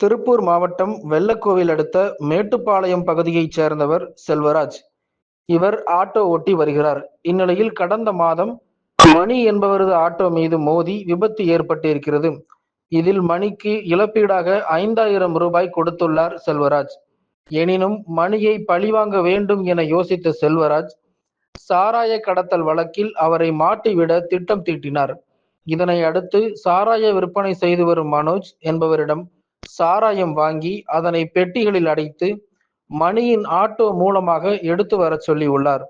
திருப்பூர் மாவட்டம் வெள்ளக்கோவில் அடுத்த மேட்டுப்பாளையம் பகுதியைச் சேர்ந்தவர் செல்வராஜ். இவர் ஆட்டோ ஓட்டி வருகிறார். இந்நிலையில் கடந்த மாதம் மணி என்பவரது ஆட்டோ மீது மோதி விபத்து ஏற்பட்டிருக்கிறது. இதில் மணிக்கு இழப்பீடாக ஐந்தாயிரம் ரூபாய் கொடுத்துள்ளார் செல்வராஜ். எனினும் மணியை பழிவாங்க வேண்டும் என யோசித்த செல்வராஜ் சாராய கடத்தல் வழக்கில் அவரை மாட்டிவிட திட்டம் தீட்டினார். இதனை அடுத்து சாராய விற்பனை செய்து வரும் மனோஜ் என்பவரிடம் சாராயம் வாங்கி அதனை பெட்டிகளில் அடைத்து மணியின் ஆட்டோ மூலமாக எடுத்து வரச் சொல்லியுள்ளார்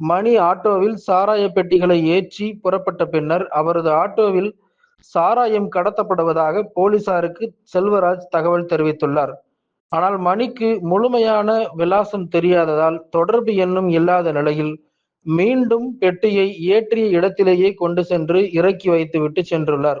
மணி ஆட்டோவில் சாராய பெட்டிகளை ஏற்றி புறப்பட்ட பின்னர் அவரது ஆட்டோவில் சாராயம் கடத்தப்படுவதாக போலீசாருக்கு செல்வராஜ் தகவல் தெரிவித்துள்ளார். ஆனால் மணிக்கு முழுமையான விலாசம் தெரியாததால் தொடர்பு எண்ணும் இல்லாத நிலையில் மீண்டும் பெட்டியை ஏற்றிய இடத்திலேயே கொண்டு சென்று இறக்கி வைத்துவிட்டு சென்றுள்ளார்.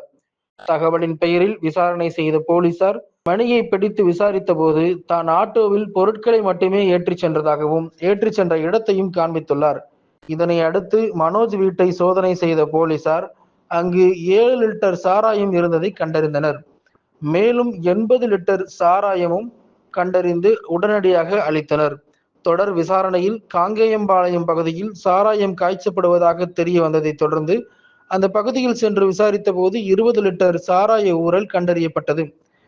தகவலின் பெயரில் விசாரணை செய்த போலீசார் மணியை பிடித்து விசாரித்த போது தான் ஆட்டோவில் பொருட்களை மட்டுமே ஏற்றிச் சென்றதாகவும் ஏற்றிச் சென்ற இடத்தையும் காண்பித்துள்ளார். இதனை அடுத்து மனோஜ் வீட்டை சோதனை செய்த போலீசார் அங்கு ஏழு லிட்டர் சாராயம் இருந்ததை கண்டறிந்தனர். மேலும் எண்பது லிட்டர் சாராயமும் கண்டறிந்து உடனடியாக அளித்தனர். தொடர் விசாரணையில் காங்கேயம்பாளையம் பகுதியில் சாராயம் காய்ச்சப்படுவதாக தெரிய வந்ததை தொடர்ந்து அந்த பகுதியில் சென்று விசாரித்த போது இருபது லிட்டர் சாராய ஊரல் கண்டறியப்பட்டது.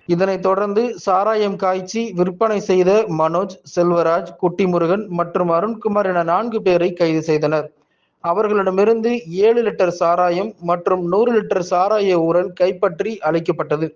இதனைத் தொடர்ந்து சாராயம் காய்ச்சி விற்பனை செய்த மனோஜ் செல்வராஜ் குட்டிமுருகன் மற்றும் அருண்குமார் என நான்கு பேரை கைது செய்தனர். அவர்களிடமிருந்து ஏழு லிட்டர் சாராயம் மற்றும் நூறு லிட்டர் சாராய ஊரல் கைப்பற்றி அளிக்கப்பட்டது.